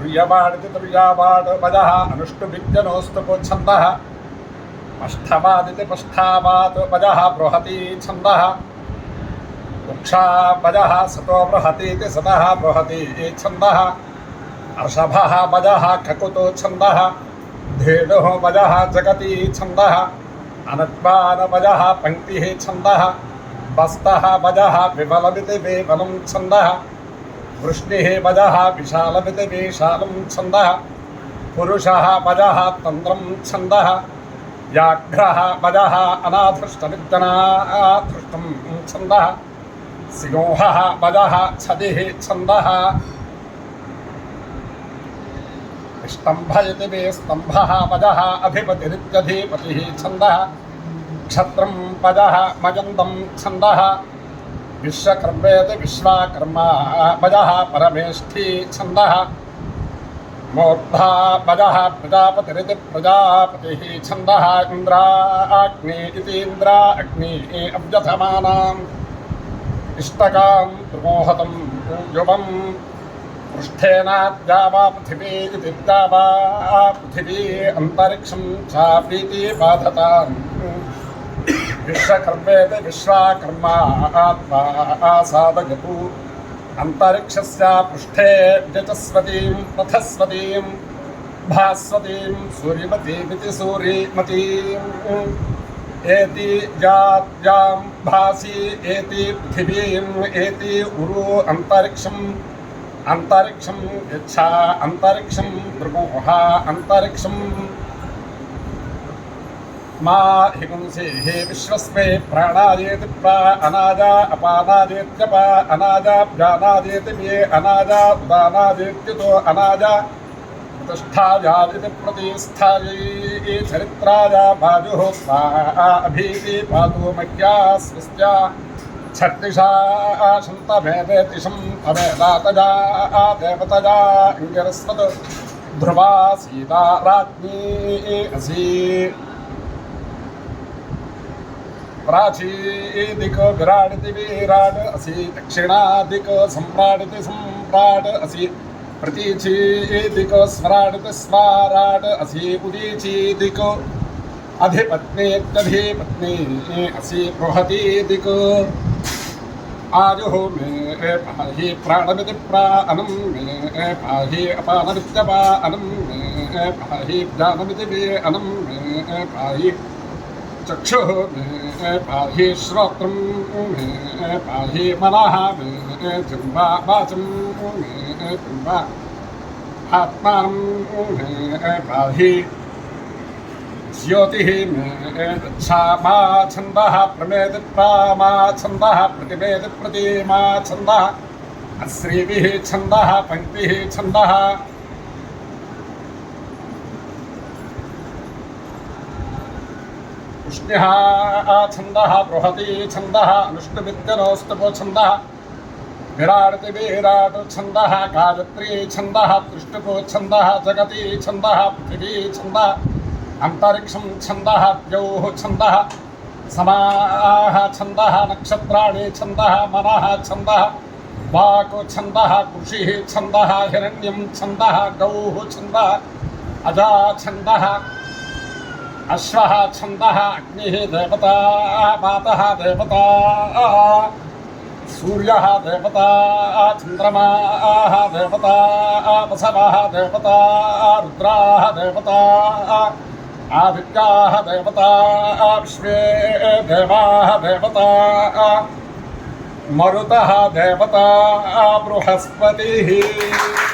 ध्रुयमाणति ध्रुयामाणमदः बृहती छन्दः। सतो बृहतीति सतः बृहती छन्दः। अर्षभः पदः खकुतो छन्दः। धेनुः पदः जगती छन्दः। अनत्मानपदः पङ्क्तिः छन्दः। बस्तः छन्दः। वृष्णिः पदः विशालं छन्दः, पुरुषः पदः तन्द्रं छन्दः, व्याघ्रः पदः अनाधृष्टमित्यनाधृष्टं छन्दः, सिंहः पदः छदिः छन्दः। स्तम्भयति मे स्तम्भः पदः अधिपतिरित्यधिपतिः छन्दः क्षत्रं पदः मजन्दं छन्दः। विश्वकर्मेति विश्वाकर्मा पदः परमेष्ठी छन्दः। मूर्धा पदः प्रजापतिरिति प्रजापतिः छन्दः। इन्द्राग्नि इति इन्द्रा, अग्नि अभ्यथमानाम् इष्टकां त्रिमोहतं युवम् पृष्ठेनाद्या वा पृथिवी इति पृथिवी, अन्तरिक्षं चापीति बाधताम्। विश्वकर्मेति विश्वाकर्मा आत्मा आसादयतु अन्तरिक्षस्य पृष्ठे व्यचस्वतीं पथस्वतीं भास्वतीं सूर्यमतीमिति सूर्यमतीम् एति जात्यां भासि, एति पृथिवीम् एति उरु अन्तरिक्षम् अंतरिक्षं यच्छा, अंतरिक्षं भृगोः अंतरिक्षं मा हे विश्वस्मे प्राणायेति प्रा अनाजा अपानादेत्यपा अनाजा व्यानादेति मे अनाजा उदानादेत्युतो अनाजा, प्रतिष्ठायादिति प्रतिष्ठायै चरित्राया बाजुः सा अभीति पातु मह्या शन्तमेवेतिशं तमेदातजा देवतजा ध्रुवा सीता राज्ञी असि प्राचीदिको विराडिति विराट् असि दक्षिणादिको सम्राडिति सम्राट् असि प्रतीचीदिको स्वराडिति स्वाराट् असि उदीचीदिको अधिपत्नीत्यधिपत्नी, असि बृहतीदिको। आयुः मे पाहि प्राणमिति प्राणं मे पाहि अपानमित्यपानं मे पाहि ज्ञानमिति मे अनं मे पाहि चक्षुः मे पाहि श्रोत्रं मे पाहि मनः मे जिह्वा वाचं मे जिह्वा आत्मानं मे पाहि ज्योतिः मे गच्छा मा छन्दः प्रमेति प्रामा छन्दः प्रतिमेति प्रतिमा छन्दः अश्रीभिः छन्दः पङ्क्तिः छन्दः पुष्ण्यः छन्दः, बृहती छन्दः अनुष्टुविद्यनोस्तुपो छन्दः। विराडति विराट छन्दः, गायत्री छन्दः, त्रिष्टुपो छन्दः, जगति छन्दः, पृथिवी छन्दः, अन्तरिक्षं छन्दः, द्यौः छन्दः, समाः छन्दः, नक्षत्राणि छन्दः, मनः छन्दः, वाक् छन्दः कृषिः छन्दः, हिरण्यं छन्दः, गौः छन्दः, अजा छन्दः। अश्वः छन्दः अग्निः देवता, मातः देवता, सूर्यः देवता, चन्द्रमाः देवता वसवः देवता, रुद्राः देवता, आदित्याः देवता, विश्वे देवाः देवता, मरुतः देवता, बृहस्पतिः।